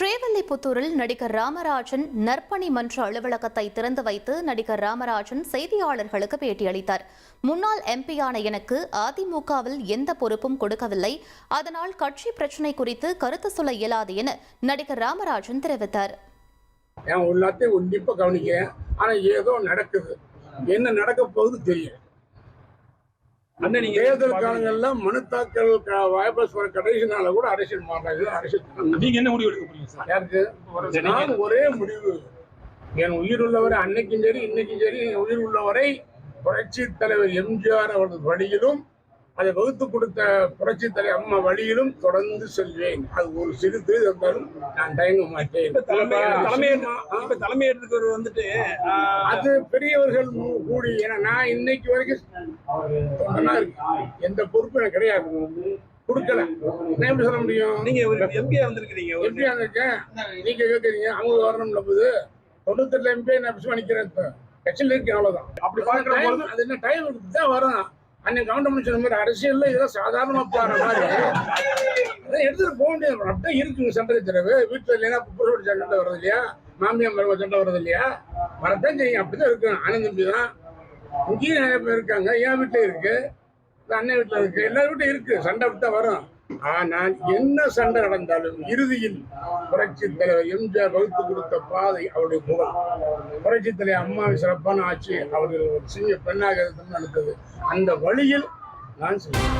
ஸ்ரீவில்லிபுத்தூரில் நடிகர் ராமராஜன் நற்பணி மன்ற அலுவலகத்தை திறந்து வைத்து நடிகர் ராமராஜன் செய்தியாளர்களுக்கு பேட்டியளித்தார். முன்னாள் எம்பியான எனக்கு அதிமுகவில் எந்த பொறுப்பும் கொடுக்கவில்லை. அதனால் கட்சி பிரச்சினை குறித்து கருத்து சொல்ல இயலாது என நடிகர் ராமராஜன் தெரிவித்தார். எல்லாத்தையும் உன்னிப்பா கவனிக்கிறேன். ஆனா ஏதோ நடக்குது. என்ன நடக்க போகுது தெரியும் தேர்தல் காலங்கள்ல மனு தாக்கல் வாபஸ் வர கடைசி கூட அரசியல் மாறாது அரசியல் நீங்க என்ன முடிவு எடுக்க போறீங்க யாருக்கு? நான் ஒரே முடிவு. என் உயிர் உள்ளவரை அன்னைக்கும் சரி இன்னைக்கும் சரி என் உயிர் உள்ளவரை புரட்சி தலைவர் எம்ஜிஆர் அவரது வழியிலும் அதை வகுத்து கொடுத்த புரட்சி தலைவர் அம்மா வழியிலும் தொடர்ந்து செல்வேன். அது ஒரு சிறு திரு இருந்தாலும் நான் தயங்க மாட்டேன். இப்ப தலைமை தலைமை சினிமா, ஆ, இப்ப தலைமை எடுத்துக்கிறவர் வந்துட்டு அது பெரியவர்கள் கூடி ஏன்னா நான் இன்னைக்கு வரைக்கும். எந்த பொறுப்பும் எனக்கு கிடையாது. கொடுக்கல. எப்படி சொல்ல முடியும்? நீங்க ஒரு எம்பியா வந்திருக்கிறீங்க எப்படி இருக்கேன் நீங்க கேட்கறீங்க அவங்க வரணும் போது. தொண்ணூத்தெட்டு எம்பி நான் இப்ப கட்சியில் இருக்கேன் அவ்வளவுதான். அப்படி பார்க்கிற அது என்ன டைம் தான் வரும் அன்னைக்கு கவுண்டமணி சொன்ன மாதிரி அரசியல்ல இதெல்லாம் சாதாரணமா போற மாதிரி. அதான் எடுத்துட்டு போக முடியாது அப்படியே இருக்குங்க சண்டை தடவை வீட்டுல இல்லைன்னா புரோட சண்டை வருது இல்லையா? மாமியார் மரும சண்டை வருது இல்லையா? வரத்தான் செய்யும். அப்படிதான் இருக்கும். ஆனந்த் தம்பி தான் இங்கேயும் நிறைய பேர் இருக்காங்க. என் வீட்டுல இருக்கு. அண்ணன் வீட்டில் இருக்கு. எல்லார் வீட்டும் இருக்கு? சண்டை அப்படித்தான் வரும். ஆனால் என்ன சண்டை நடந்தாலும் இறுதியில் புரட்சி தலைவர் எம்ஜிஆர் வகுத்து கொடுத்த பாதை அவருடைய புகழ் புரட்சி தலைவர் அம்மாவை சிறப்பான ஆட்சி அவர்கள் ஒரு சிறிய பெண்ணாக இருந்து நடந்தது அந்த வழியில் நான் சொல்லுவேன்